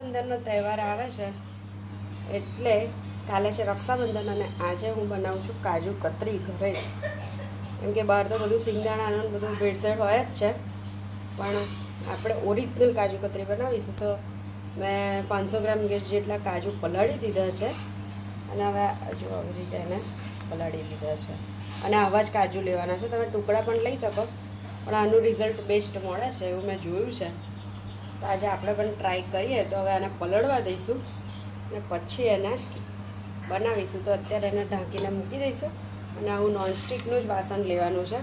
રક્ષાબંધનનો તહેવાર આવે છે, એટલે કાલે છે રક્ષાબંધન અને આજે હું બનાવું છું કાજુ કતરી ઘરે. કેમ કે બહાર તો બધું સિંગદાણાનું બધું ભેળસેળ હોય જ છે, પણ આપણે ઓરિજિનલ કાજુ કતરી બનાવીશું. તો મેં પાંચસો ગ્રામ જેટલા કાજુ પલાળી દીધા છે, અને હવે જો આવી રીતે એને પલાળી દીધા છે. અને આવા જ કાજુ લેવાના છે, તમે ટુકડા પણ લઈ શકો, પણ આનું રિઝલ્ટ બેસ્ટ મળે છે એવું મેં જોયું છે. તો આજે આપણે પણ ટ્રાય કરીએ. તો હવે આને પલળવા દઈશું અને પછી એને બનાવીશું. તો અત્યારે એને ઢાંકીને મૂકી દઈશું અને આવું નોનસ્ટિકનું જ વાસણ લેવાનું છે.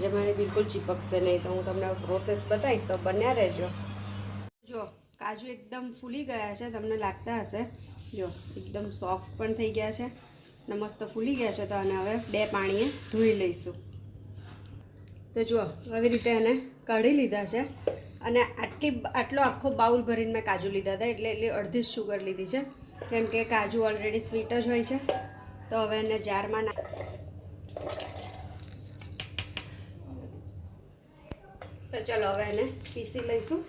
જેમાં બિલકુલ ચીપકશે નહીં. તો હું તમને પ્રોસેસ બતાવીશ. તો બન્યા રહેજો. જો, કાજુ એકદમ ફૂલી ગયા છે. તમને લાગતા હશે. જો, એકદમ સોફ્ટ પણ થઈ ગયા છે અને મસ્ત ફૂલી ગયા છે. તો આને હવે બે પાણીએ ધોઈ લઈશું. તો જુઓ આવી રીતે એને કાઢી લીધા છે. અને આટલી આટલો આખો બાઉલ ભરીને મેં કાજુ લીધા હતા, એટલે એટલી અડધી જ શુગર લીધી છે. કેમ કે કાજુ ઓલરેડી સ્વીટ જ હોય છે. તો હવે એને જારમાં ના તો ચલો હવે એને પીસી લઈશું.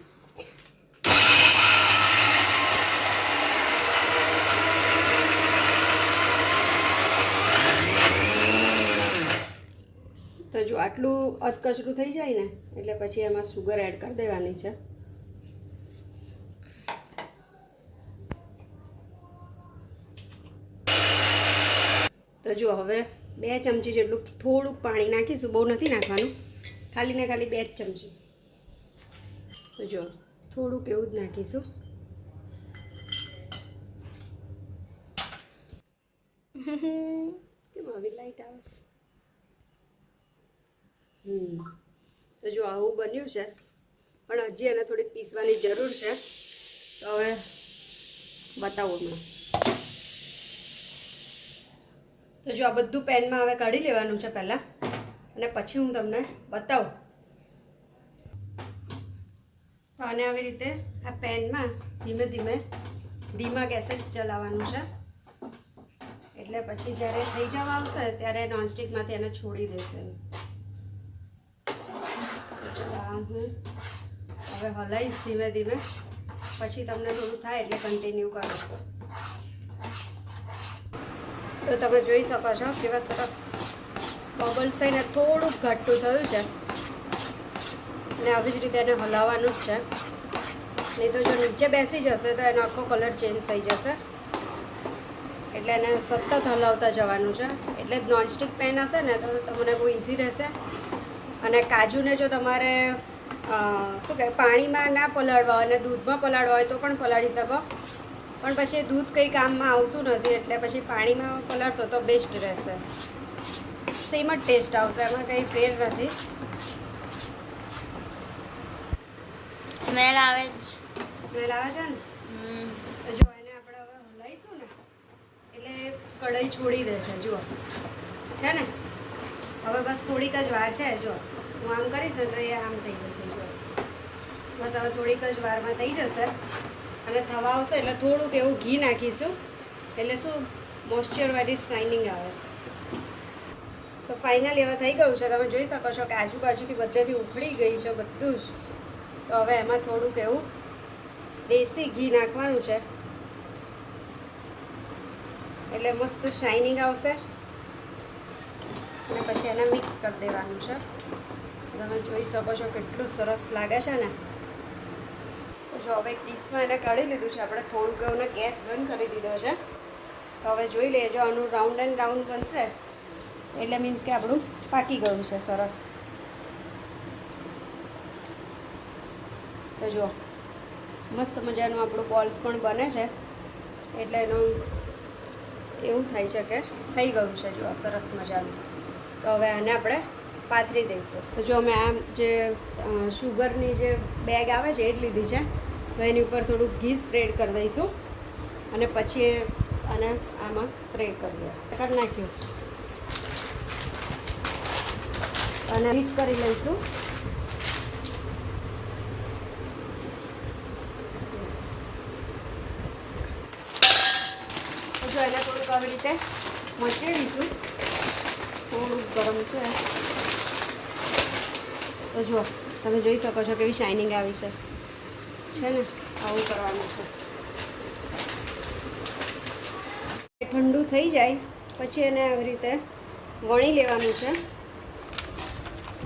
તો જો આટલું અધકચરું થઈ જાય ને એટલે પછી એમાં સુગર એડ કરી દેવાની છે. તો જો હવે બે ચમચી જેટલું થોડુંક પાણી નાખીશું બહુ નથી નાખવાનું ખાલી ને ખાલી બે જ ચમચી. તો જો થોડુંક એવું જ નાખીશું. કેમ આવી લાઈટ આવે છે? હમ તો જો આવું બન્યું છે, પણ હજી એને થોડીક પીસવાની જરૂર છે. તો હવે બતાવું હમણાં તો જો આ બધું પેનમાં હવે કાઢી લેવાનું છે પહેલાં, અને પછી હું તમને બતાવું. તો આને આવી રીતે આ પેનમાં ધીમે ધીમે ધીમા ગેસે ચલાવવાનું છે. એટલે પછી જ્યારે થઈ જવા આવશે, ત્યારે નોનસ્ટિકમાંથી એને છોડી દેશે. હું હવે હલાવીશ ધીમે ધીમે. પછી તમને થોડું થાય એટલે કન્ટિન્યુ કરો. તો તમે જોઈ શકો છો કેવા સરસ બબલ્સ થઈને થોડુંક ઘટ્ટું થયું છે. અને આવી જ રીતે એને હલાવવાનું જ છે. નહીં તો જો નીચે બેસી જશે તો એનો આખો કલર ચેન્જ થઈ જશે. એટલે એને સતત હલાવતા જવાનું છે. એટલે જ નોનસ્ટિક પેન હશે ને તો તમને બહુ ઇઝી રહેશે. અને કાજુને જો તમારે શું કહેવાય પાણીમાં ના પલાળવા હોય અને દૂધમાં પલાળવા હોય તો પણ પલાળી શકો. પણ પછી દૂધ કંઈ કામમાં આવતું નથી એટલે પછી પાણીમાં પલાળશો તો બેસ્ટ રહેશે. સેમ જ ટેસ્ટ આવશે એમાં કંઈ ફેર નથી. સ્મેલ આવે જ. સ્મેલ આવે છે ને? જો એને આપણે હવે હલાવીશું ને એટલે કઢાઈ છોડી દેશે જુઓ. છે ને? હવે બસ થોડીક જ વાર છે જો હું આમ કરીશ ને તો એ આમ થઈ જશે. બસ હવે થોડીક જ વારમાં થઈ જશે. અને થવા આવશે એટલે થોડુંક એવું ઘી નાખીશું. એટલે શું? મોઇશ્ચરવાળી શાઇનિંગ આવે. તો ફાઇનલ એવા થઈ ગયું છે. તમે જોઈ શકો છો કે આજુબાજુથી બધેથી ઉખડી ગઈ છે બધું જ. તો હવે એમાં થોડુંક એવું દેશી ઘી નાખવાનું છે. એટલે મસ્ત શાઇનિંગ આવશે. અને પછી એને મિક્સ કરી દેવાનું છે. તમે જોઈ શકો છો કેટલું સરસ લાગે છે ને. જો હવે એક ડીશમાં એને કાઢી લીધું છે. આપણે થોડુંક એને ગેસ બંધ કરી દીધો છે. તો હવે જોઈ લેજો, આનું રાઉન્ડ એન્ડ રાઉન્ડ બનશે. એટલે મીન્સ કે આપણું પાકી ગયું છે, સરસ. તો જો, મસ્ત મજાનું આપણું બોલ્સ પણ બને છે. એટલે એનું એવું થાય છે કે થઈ ગયું છે, જો સરસ મજાનું. તો હવે આને આપણે પાથરી દઈશું. તો જો અમે આમ જે શુગરની જે બેગ આવે છે, એ જ લીધી છે. તો એની ઉપર થોડુંક ઘી સ્પ્રેડ કરી દઈશું. અને પછી અને આમાં સ્પ્રેડ કરી દઈએ. કરી નાખ્યું. અને મિક્સ કરી લઈશું. જો એને થોડુંક આવી રીતે મચેડીશું. થોડુંક ગરમ છે. તો જુઓ, તમે જોઈ શકો છો કેવી શાઇનિંગ આવી છે. છે ને? આવું કરવાનું છે. ઠંડુ થઈ જાય, પછી એને આવી રીતે વણી લેવાનું છે.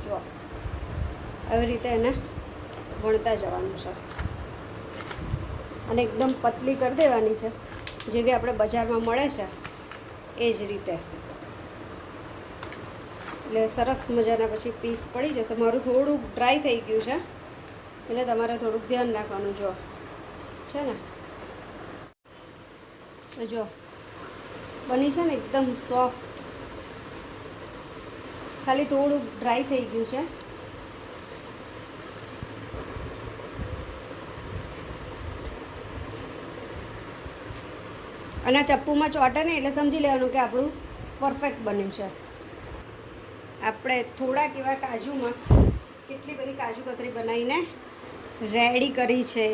જુઓ, આવી રીતે એને વણતા જવાનું છે. અને એકદમ પતલી કરી દેવાની છે. જેવી આપણે બજારમાં મળે છે, એ જ રીતે. એટલે સરસ મજાના પછી પીસ પડી જશે. મારું થોડુંક ડ્રાય થઈ ગયું છે. એટલે તમારે થોડુંક ધ્યાન રાખવાનું, જો. છે ને? જો, બની છે ને એકદમ સોફ્ટ ખાલી થોડુંક ડ્રાય થઈ ગયું છે. અને આ ચપ્પુમાં ચોટે ને એટલે સમજી લેવાનું કે આપણું પરફેક્ટ બન્યું છે. આપણે થોડાક એવા કાજુમાં કેટલી બધી કાજુ કતરી બનાવીને રેડી કરી છે.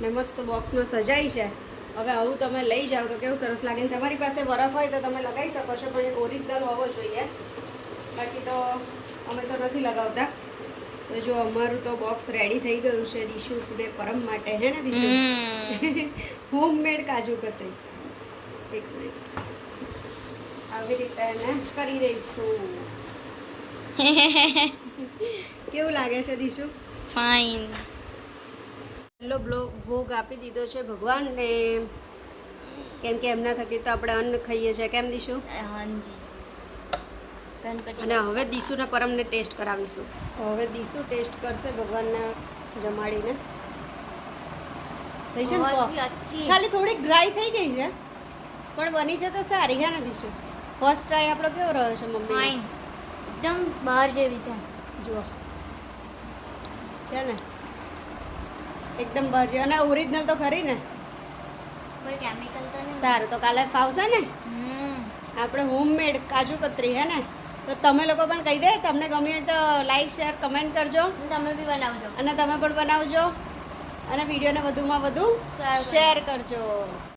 ને મસ્ત બોક્સમાં સજાઈ છે. હવે આવું તમે લઈ જાઓ તો કેવું સરસ લાગે. ને તમારી પાસે વરખ હોય તો તમે લગાવી શકો છો પણ એ ઓરિજિનલ હોવો જોઈએ. બાકી તો અમે તો નથી લગાવતા. તો જો અમારું તો બોક્સ રેડી થઈ ગયું છે દીશુ ને પરમ માટે હે ને દીશુ? હોમમેડ કાજુ કતરી. એક મિનિટ આવી રીતે એને કરી દઈશું. કેવું લાગે છે દીશુ? ફાઇન પહેલો બ્લોગ ભોગ આપી દીધો છે ભગવાનને. કેમ કે એમના થકી તો આપણે અન્ન ખાઈએ છીએ. કેમ દીશું? હાજી. ગણપતિ અને હવે દીશુને પરમને ટેસ્ટ કરાવીશું. હવે દીશુ ટેસ્ટ કરશે ભગવાનને જમાડીને. થઈ છે ખાલી થોડીક ડ્રાય થઈ ગઈ છે. પણ બની છે તો સારી હે ને દીશું? ફર્સ્ટ ટ્રાય આપણો કેવો રહ્યો છે મમ્મી? ફાઇન એકદમ બહાર જેવી છે. જુઓ. છે ને? એકદમ બહાર જેવી. અને ઓરિજિનલ તો ખરી ને? કોઈ કેમિકલ તો નહીં. સારું તો કાલે ફાવશે ને? હમ. આપણે હોમમેડ કાજુ કતરી હે ને? તો તમે લોકો પણ કહી દે તમને ગમી તો લાઈક શેર કમેન્ટ કરજો. તમે બી બનાવજો. અને તમે પણ બનાવજો. અને વિડીયોને વધુમાં વધુ શેર કરજો.